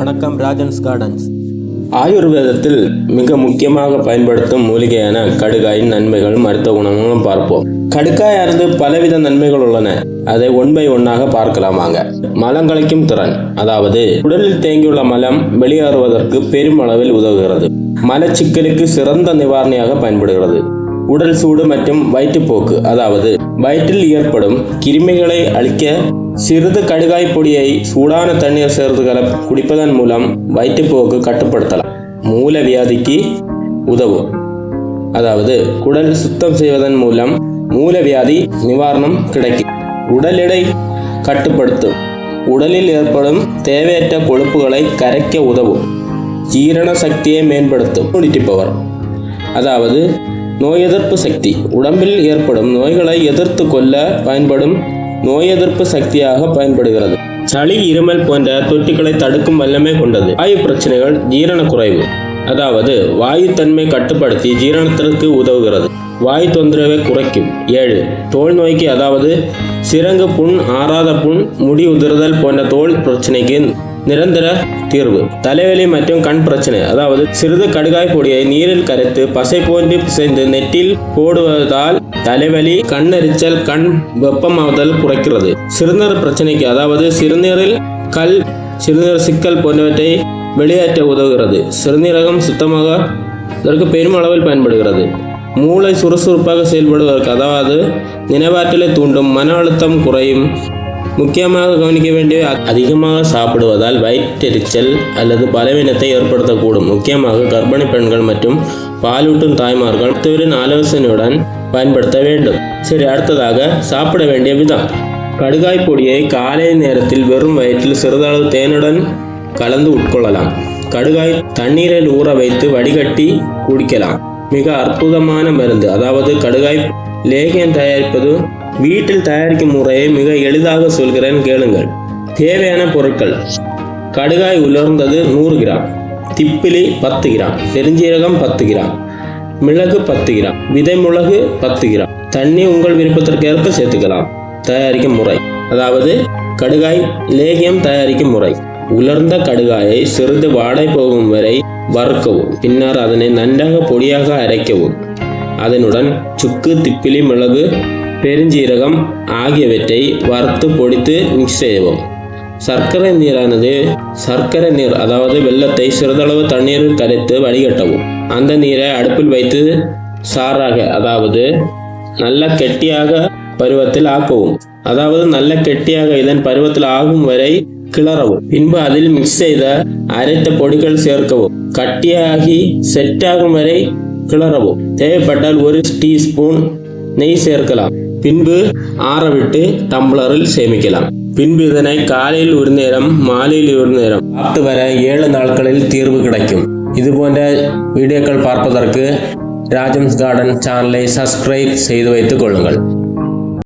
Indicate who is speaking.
Speaker 1: வணக்கம் ராஜன்ஸ் கார்டன்ஸ்.
Speaker 2: ஆயுர்வேதத்தில் மிக முக்கியமாக பயன்படுத்தும் மூலிகையான கடுகாயின் நன்மைகளும் மருத்துவ குணங்களும் பார்ப்போம். கடுக்காயானது பலவித நன்மைகள் உள்ளன. அதை ஒன் பை ஒன்னாக பார்க்கலாமாங்க மலங்களைக்கும் திறன் அதாவது உடலில் தேங்கியுள்ள மலம் வெளியேறுவதற்கு பெருமளவில் உதவுகிறது. மலச்சிக்கலுக்கு சிறந்த நிவாரணியாக பயன்படுகிறது. உடல் சூடு மற்றும் வயிற்றுப்போக்கு அதாவது வயிற்றில் ஏற்படும் கிருமிகளை அழிக்க சிறிது கடுகாய் பொடியை சூடான தண்ணீர் சேர்த்து கல குடிப்பதன் மூலம் வயிற்றுப்போக்கு கட்டுப்படுத்தலாம். மூல வியாதிக்கு உதவும். அதாவது குடல் சுத்தம் செய்வதன் மூலம் மூல வியாதி நிவாரணம் கிடைக்கும். உடல் எடை கட்டுப்படுத்தும். உடலில் ஏற்படும் தேவையற்ற கொழுப்புகளை கரைக்க உதவும். ஜீரண சக்தியை மேம்படுத்தும். இம்யூனிட்டி பவர் அதாவது நோய் எதிர்ப்பு சக்தி. உடம்பில் ஏற்படும் நோய்களை எதிர்த்து கொள்ள பயன்படும் நோய் எதிர்ப்பு சக்தியாக பயன்படுகிறது. சளி இருமல் போன்ற தொட்டிகளை தடுக்கும் வல்லமை கொண்டது. வாயு பிரச்சனைகள் ஜீரண குறைவு அதாவது வாயு தன்மை கட்டுப்படுத்தி ஜீரணத்திற்கு உதவுகிறது. வாயு தொந்தரவை குறைக்கும். ஏழு தோல் நோய்க்கு அதாவது சிரங்கு புண் ஆறாத புண் முடி உதிர்தல் போன்ற தோல் பிரச்சனைக்கு நிரந்தர தீர்வு. தலைவலி மற்றும் கண் பிரச்சனை. அதாவது சிறிது கடுகாய் பொடியை நீரில் கரைத்து பசை போன்று பிசைந்து நெட்டில் போடுவதால் தலைவலி கண்ணெரிச்சல் கண் வெப்பமாவதல் குறைக்கிறது. சிறுநீர் பிரச்சனைக்கு அதாவது சிறுநீரில் கல் சிறுநீர் சிக்கல் போன்றவற்றை வெளியேற்ற உதவுகிறது. சிறுநீரகம் சுத்தமாக இதற்கு பெருமளவில் பயன்படுகிறது. மூளை சுறுசுறுப்பாக செயல்படுவதற்கு அதாவது நினைவாற்றலை தூண்டும் மன அழுத்தம் குறையும் முக்கியமாக கவனிக்க வேண்டிய அதிகமாக சாப்பிடுவதால் வயிற்றெரிச்சல் அல்லது பலவீனத்தை ஏற்படுத்தக்கூடும். முக்கியமாக கர்ப்பிணி பெண்கள் மற்றும் பாலூட்டும் தாய்மார்கள் மருத்துவரின் ஆலோசனையுடன் பயன்படுத்த வேண்டும். சரி அடுத்ததாக சாப்பிட வேண்டிய விதம். கடுகாய் பொடியை காலை நேரத்தில் வெறும் வயிற்றில் சிறிதளவு தேனுடன் கலந்து உட்கொள்ளலாம். கடுகாய் தண்ணீரில் ஊற வைத்து வடிகட்டி குடிக்கலாம். மிக அற்புதமான மருந்து. அதாவது கடுகாய் லேகியம் தயாரிப்பது வீட்டில் தயாரிக்கும் முறையை மிக எளிதாக சொல்கிறேன் கேளுங்கள். தேவையான பொருட்கள். கடுகாய் உலர்ந்தது நூறு கிராம். திப்பிலி பத்து கிராம். பெருஞ்சீரகம் பத்து கிராம். மிளகு பத்து கிராம். விதை மிளகு பத்து கிராம். தண்ணி உங்கள் விருப்பத்திற்கேற்ப சேர்த்துக்கலாம். தயாரிக்கும் முறை. அதாவது கடுகாய் லேகியம் தயாரிக்கும் முறை. உலர்ந்த கடுகாயை சிறிது வாடை போகும் வரை வறுக்கவும். பின்னர் அதனை நன்றாக பொடியாக அரைக்கவும். அதனுடன் சுக்கு திப்பிலி மிளகு பெருஞ்சீரகம் ஆகியவற்றை வறுத்து பொடித்து மிக்ஸ் செய்யவும் சர்க்கரை நீரானது சர்க்கரை நீர் அதாவது வெள்ளத்தை சிறிதளவு தண்ணீரில் கரைத்து வடிகட்டவும். அந்த நீரை அடுப்பில் வைத்து சாறாக அதாவது நல்ல கெட்டியாக பருவத்தில் ஆக்கவும். அதாவது நல்ல கெட்டியாக இதன் பருவத்தில் ஆகும் வரை கிளறவும். பின்பு அதில் மிக்ஸ் செய்த அரைத்த பொடிகள் சேர்க்கவும். கட்டியாகி செட் ஆகும் வரை கிளறவும். தேவைப்பட்டால் ஒரு டீஸ்பூன் நெய் சேர்க்கலாம். பின்பு ஆறவிட்டு டம்ளரில் சேமிக்கலாம். பின்பு இதனை காலையில் ஒரு நேரம் மாலையில் ஒரு நேரம் சாப்பிட்டு வர ஏழு நாட்களில் தீர்வு கிடைக்கும். இது போன்ற வீடியோக்கள் பார்ப்பதற்கு ராஜம்ஸ் கார்டன் சேனலை சப்ஸ்கிரைப் செய்து வைத்துக் கொள்ளுங்கள்.